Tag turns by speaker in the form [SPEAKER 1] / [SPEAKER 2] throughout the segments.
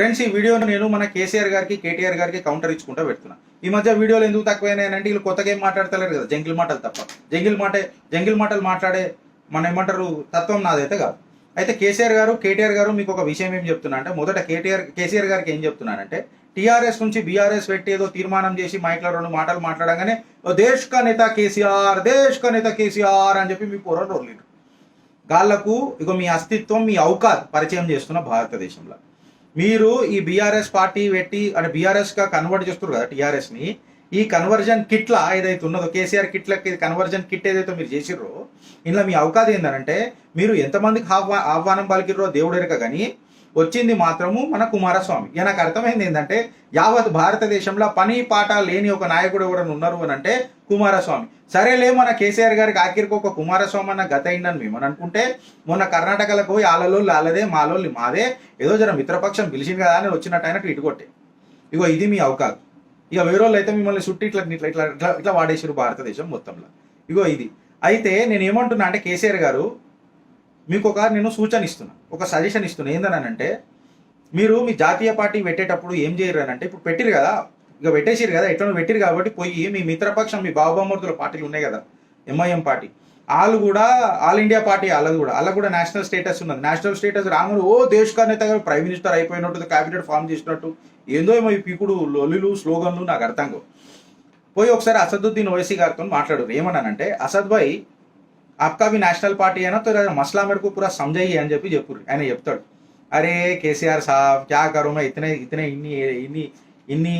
[SPEAKER 1] Friends ఈ video నేను మన కేసీఆర్ గారికి కేటీఆర్ గారికి కౌంటర్ ఇచ్చుకుంటూ పెడుతున్నా. ఈ మధ్య వీడియోలు ఎందుకు తక్కువైనాయంటే వీళ్ళు కొత్తగా ఏం మాట్లాడతలేరు కదా జంగిల్ మాటలు తప్ప. జంగిల్ మాట జంగిల్ మాటలు మాట్లాడే మన ఏమంటారు తత్వం నాదైతే కాదు. అయితే కేసీఆర్ గారు కేటీఆర్ గారు మీకు ఒక విషయం ఏం చెప్తున్నా అంటే మొదట కేటీఆర్ కేసీఆర్ గారికి ఏం చెప్తున్నానంటే టీఆర్ఎస్ నుంచి బీఆర్ఎస్ పెట్టి ఏదో తీర్మానం చేసి మైక్లో రెండు మాటలు మాట్లాడగానే ఓ దేశ్ కా నేత కేసీఆర్ దేశ్ కా నేత కేసీఆర్ అని చెప్పి మీ పొరలు రోలేరు గాళ్ళకు ఇగో మీ అస్తిత్వం మీ అవకాశ పరిచయం చేస్తున్న భారతదేశంలో. మీరు ఈ బీఆర్ఎస్ పార్టీ పెట్టి అంటే బీఆర్ఎస్గా కన్వర్ట్ చేస్తారు కదా టీఆర్ఎస్ని ఈ కన్వర్జన్ కిట్ల ఏదైతే ఉన్నదో కేసీఆర్ కిట్లకి కన్వర్జన్ కిట్ ఏదైతే మీరు చేసిర్రో ఇందులో మీ అవకాశం ఏంటంటే మీరు ఎంతమందికి ఆహ్వా ఆహ్వానం పలికిర్రో దేవుడెరక కానీ వచ్చింది మాత్రము మన కుమారస్వామి. ఇక నాకు అర్థమైంది ఏంటంటే యావత్ భారతదేశంలో పని పాట లేని ఒక నాయకుడు ఎవరైనా ఉన్నారు అని అంటే కుమారస్వామి. సరేలే మన కేసీఆర్ గారికి ఆఖరికి ఒక కుమారస్వామి అన్న గత అయిందని మేము అనుకుంటే మొన్న కర్ణాటకలకు పోయి ఆలలో ఆలదే మాలోళ్ళు మాదే ఏదో జర మిత్రపక్షం పిలిచింది కదా అని వచ్చినట్టు ఆయన ట్వీట్ కొట్టే. ఇగో ఇది మీ అవకాశం. ఇక వేరే వాళ్ళు అయితే మిమ్మల్ని చుట్టి ఇట్లా ఇట్లా ఇట్లా ఇట్లా ఇట్లా వాడేసారు భారతదేశం మొత్తంలో. ఇగో ఇది. అయితే నేను ఏమంటున్నా అంటే కేసీఆర్ గారు మీకు ఒక నేను సూచన ఇస్తున్నా ఒక సజెషన్ ఇస్తున్నా. ఏందనంటే మీరు మీ జాతీయ పార్టీ పెట్టేటప్పుడు ఏం చేయరు అని అంటే ఇప్పుడు పెట్టిరు కదా ఇక పెట్టేసిరు కదా ఎట్లా పెట్టిరు కాబట్టి పోయి మీ మిత్రపక్షం మీ బాబామూర్తుల పార్టీలు ఉన్నాయి కదా ఎంఐఎం పార్టీ. వాళ్ళు కూడా ఆల్ ఇండియా పార్టీ వాళ్ళది కూడా వాళ్ళకి కూడా నేషనల్ స్టేటస్ ఉన్నది. నేషనల్ స్టేటస్ రాముడు ఓ దేశ్ నేత ప్రైమ్ మినిస్టర్ అయిపోయినట్టు క్యాబినెట్ ఫామ్ చేసినట్టు. ఏందో ఏమో ఈ పీకుడు లొల్లిలు స్లోగన్లు నాకు అర్థం కావు. పోయి ఒకసారి అసదుద్దీన్ ఓవైసీ గారితో మాట్లాడు ఏమన్నానంటే అసద్ భాయ్ आपका भी నేషనల్ పార్టీ అయినా तो मसला मेरे को पूरा समझाइए అని చెప్పి చెప్పు ఆయన చెప్తాడు అరే కేసీఆర్ సాబ్ క్యా కరూ మే ఇతనే ఇతనే ఇన్ని ఇన్ని ఇన్ని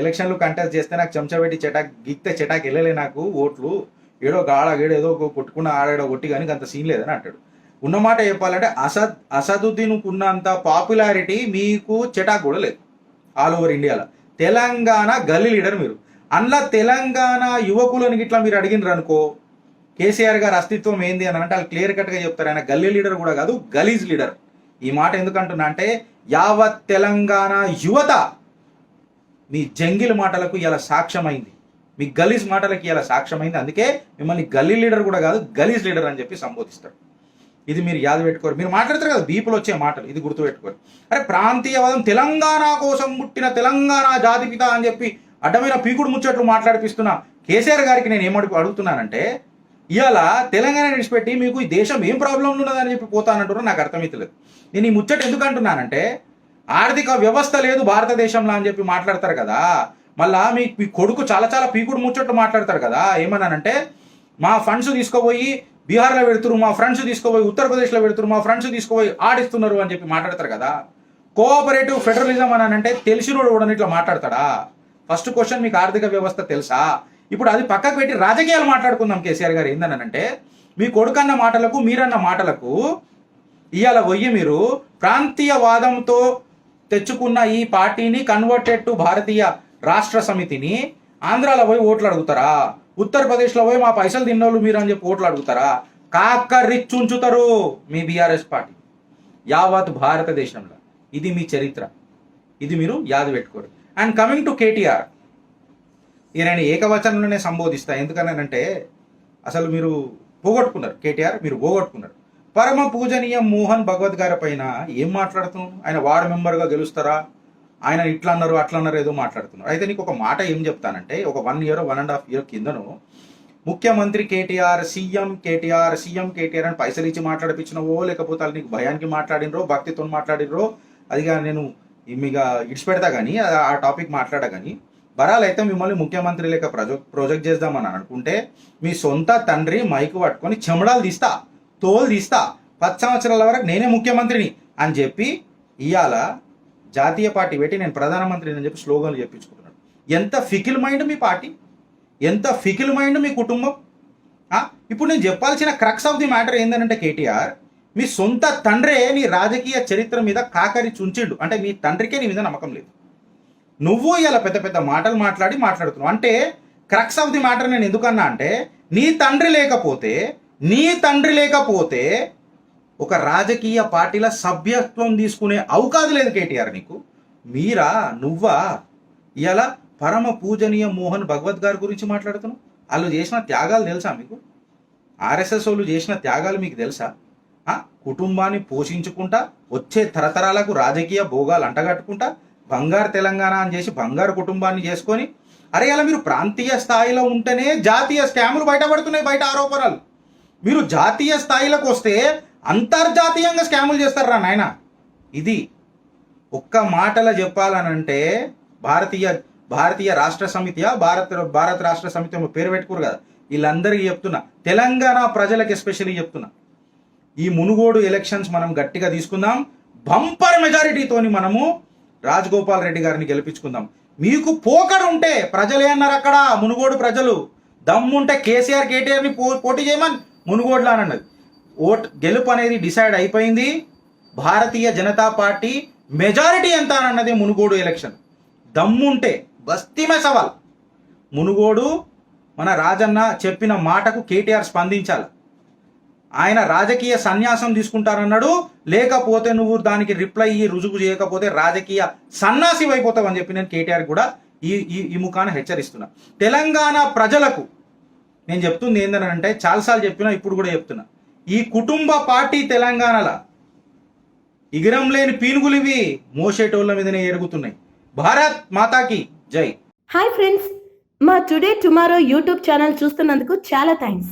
[SPEAKER 1] ఎలక్షన్లు కంటెస్ట్ చేస్తే నాకు చెంచా పెట్టి చెటాక్ గిక్తే చెటాక్ వెళ్ళలే నాకు ఓట్లు ఏడో గాడ గేడో ఏదో ఒక కొట్టుకున్న ఆడాడో కొట్టి కానీ అంత సీన్ లేదని అంటాడు ఉన్నమాట చెప్పాలంటే అసద్ అసదుద్దీన్ ఉన్నంత పాపులారిటీ మీకు చెటాక్ కూడా లేదు ఆల్ ఓవర్ ఇండియాలో తెలంగాణ గల్లీ లీడర్ మీరు అందులో తెలంగాణ యువకులను గిట్లా మీరు అడిగినారు అనుకో కేసీఆర్ గారి అస్తిత్వం ఏంది అని అంటే వాళ్ళు క్లియర్ కట్గా చెప్తారు. ఆయన గల్లీ లీడర్ కూడా కాదు గలీజ్ లీడర్. ఈ మాట ఎందుకంటున్నా అంటే యావత్ తెలంగాణ యువత మీ జంగిల్ మాటలకు ఇలా సాక్ష్యమైంది. మీ గలీజ్ మాటలకి ఇలా సాక్ష్యమైంది. అందుకే మిమ్మల్ని గల్లీ లీడర్ కూడా కాదు గలీజ్ లీడర్ అని చెప్పి సంబోధిస్తాడు ఇది మీరు యాద పెట్టుకోరు. మీరు మాట్లాడతారు కదా బీపులు వచ్చే మాటలు ఇది గుర్తుపెట్టుకోరు అరే ప్రాంతీయవాదం తెలంగాణ కోసం పుట్టిన తెలంగాణ జాతిపిత అని చెప్పి అడ్డమైన పీకుడు ముచ్చట్లు మాట్లాడిపిస్తున్న కేసీఆర్ గారికి నేను ఏమడుగు అడుగుతున్నానంటే ఇవాళ తెలంగాణ విడిచిపెట్టి మీకు ఈ దేశం ఏం ప్రాబ్లం ఉన్నదని చెప్పి పోతానంటారో నాకు అర్థమవుతలేదు నేను ఈ ముచ్చట ఎందుకు అంటున్నానంటే ఆర్థిక వ్యవస్థ లేదు భారతదేశంలో అని చెప్పి మాట్లాడతారు కదా మళ్ళా మీ మీ కొడుకు చాలా చాలా పీకుడు ముచ్చట్లు మాట్లాడతారు కదా ఏమన్నానంటే మా ఫండ్స్ తీసుకుపోయి బీహార్లో పెడుతురు మా ఫ్రెండ్స్ తీసుకుపోయి ఉత్తరప్రదేశ్లో పెడుతురు మా ఫ్రెండ్స్ తీసుకుపోయి ఆడిస్తున్నారు అని చెప్పి మాట్లాడతారు కదా కోఆపరేటివ్ ఫెడరలిజం అని అంటే తెలిసినోడు కూడా ఇట్లా మాట్లాడతాడా? ఫస్ట్ క్వశ్చన్ మీకు ఆర్థిక వ్యవస్థ తెలుసా? ఇప్పుడు అది పక్కకు పెట్టి రాజకీయాలు మాట్లాడుకుందాం కేసీఆర్ గారు ఏందనంటే మీ కొడుకన్న మాటలకు మీరన్న మాటలకు ఇవాళ పోయి మీరు. ప్రాంతీయవాదంతో తెచ్చుకున్న ఈ పార్టీని కన్వర్టెడ్ టు భారతీయ రాష్ట్ర సమితిని ఆంధ్రాలో పోయి ఓట్లు అడుగుతారా? ఉత్తరప్రదేశ్లో పోయి మా పైసలు తిన్నోళ్ళు మీరు అని చెప్పి ఓట్లు అడుగుతారా? కాక రిచ్ ఉంచుతారు మీ బీఆర్ఎస్ పార్టీ. యావత్ భారతదేశంలో. ఇది మీ చరిత్ర. ఇది మీరు యాద పెట్టుకోరు. అండ్ కమింగ్ టు కేటీఆర్ ఈయనని ఏకవచనంలోనే సంబోధిస్తా. ఎందుకనంటే అసలు మీరు పోగొట్టుకున్నారు. కేటీఆర్ మీరు పోగొట్టుకున్నారు. పరమ పూజనీయ మోహన్ భగవద్ గారి పైన ఏం మాట్లాడుతున్నాం ఆయన వార్డు మెంబర్గా గెలుస్తారా? ఆయన ఇట్లా అన్నారు అట్లా అన్నారు ఏదో మాట్లాడుతున్నారు. అయితే నీకు ఒక మాట ఏం చెప్తానంటే ఒక one year one and half year కిందను ముఖ్యమంత్రి కేటీఆర్ సీఎం కేటీఆర్ సీఎం కేటీఆర్ అని పైసలు ఇచ్చి మాట్లాడిపించినవో లేకపోతే వాళ్ళు నీకు భయానికి మాట్లాడినరో భక్తితో మాట్లాడినరో అదిగా నేను మీగా ఇడిచిపెడతా కానీ ఆ టాపిక్ మాట్లాడా కానీ బరాలైతే మిమ్మల్ని ముఖ్యమంత్రి లేక ప్రొజెక్ట్ ప్రొజెక్ట్ చేద్దామని అనుకుంటే మీ సొంత తండ్రి మైకు పట్టుకొని చెమడాలు తీస్తా తోలు తీస్తా పది సంవత్సరాల వరకు నేనే ముఖ్యమంత్రిని అని చెప్పి ఇవాళ జాతీయ పార్టీ పెట్టి నేను ప్రధానమంత్రిని అని చెప్పి స్లోగన్లు చెప్పించుకుంటున్నాడు. ఎంత ఫికిల్ మైండ్ మీ పార్టీ? ఎంత ఫికిల్ మైండ్ మీ కుటుంబం? ఇప్పుడు నేను చెప్పాల్సిన క్రక్స్ ఆఫ్ ది మ్యాటర్ ఏంటంటే కేటీఆర్ మీ సొంత తండ్రే నీ రాజకీయ చరిత్ర మీద కాకరి చుంచిండు అంటే మీ తండ్రికే నీ మీద నమ్మకం లేదు. నువ్వు ఇలా పెద్ద పెద్ద మాటలు మాట్లాడి మాట్లాడుతున్నావు. అంటే క్రక్స్ ఆఫ్ ది మ్యాటర్ నేను ఎందుకన్నా అంటే నీ తండ్రి లేకపోతే నీ తండ్రి లేకపోతే ఒక రాజకీయ పార్టీల సభ్యత్వం తీసుకునే అవకాశం లేదు కేటీఆర్ నీకు. మీరా నువ్వా ఇలా పరమ పూజనీయ మోహన్ భగవత్ గారి గురించి మాట్లాడుతున్నావు? వాళ్ళు చేసిన త్యాగాలు తెలుసా మీకు? ఆర్ఎస్ఎస్ వాళ్ళు చేసిన త్యాగాలు మీకు తెలుసా? కుటుంబాన్ని పోషించుకుంటా వచ్చే తరతరాలకు రాజకీయ భోగాలు అంటగట్టుకుంటా బంగారు తెలంగాణ అని చేసి బంగారు కుటుంబాన్ని చేసుకొని అరే అలా మీరు ప్రాంతీయ స్థాయిలో ఉంటేనే జాతీయ స్కాములు బయటపడుతున్నాయి బయట ఆరోపణలు. మీరు జాతీయ స్థాయిలోకి వస్తే అంతర్జాతీయంగా స్కాములు చేస్తారా నాయన? ఇది ఒక్క మాటలో చెప్పాలనంటే భారతీయ భారతీయ రాష్ట్ర సమితి భారత భారత రాష్ట్ర సమితి పేరు పెట్టుకోరు కదా. వీళ్ళందరికీ చెప్తున్నా తెలంగాణ ప్రజలకు ఎస్పెషల్లీ చెప్తున్నా ఈ మునుగోడు ఎలక్షన్స్ మనం గట్టిగా తీసుకుందాం బంపర్ మెజారిటీతోని మనము రాజగోపాల్ రెడ్డి గారిని గెలిపించుకుందాం. మీకు పోకడు ఉంటే ప్రజలు ఏమన్నారు అక్కడ? మునుగోడు ప్రజలు. దమ్ముంటే కేసీఆర్ కేటీఆర్ని పో పోటీ చేయమని మునుగోడులో అని అన్నది. ఓట్ గెలుపు అనేది డిసైడ్ అయిపోయింది. భారతీయ జనతా పార్టీ మెజారిటీ ఎంత అని అన్నది మునుగోడు ఎలక్షన్. దమ్ముంటే బస్తీమే సవాల్. మునుగోడు మన రాజన్న చెప్పిన మాటకు కేటీఆర్ స్పందించాలి. ఆయన రాజకీయ సన్యాసం తీసుకుంటారన్నాడు లేకపోతే నువ్వు దానికి రిప్లై ఇయ్యి రుజువు చేయకపోతే రాజకీయ సన్నాసి అయిపోతావు అని చెప్పి నేను కేటీఆర్ కూడా ఈ ఈ ఈ ముఖాన హెచ్చరిస్తున్నా. తెలంగాణ ప్రజలకు నేను చెప్తుంది ఏంటంటే చాలాసార్లు చెప్పినా ఇప్పుడు కూడా చెప్తున్నా. ఈ కుటుంబ పార్టీ తెలంగాణలో ఇగిరం లేని పీనుగులు ఇవి మోసేటోళ్ళ మీదనే ఎరుగుతున్నాయి. భారత్ మాతాకి జై.
[SPEAKER 2] హాయ్ ఫ్రెండ్స్ మా టుడే టుమారో యూట్యూబ్ ఛానల్ చూస్తున్నందుకు చాలా థ్యాంక్స్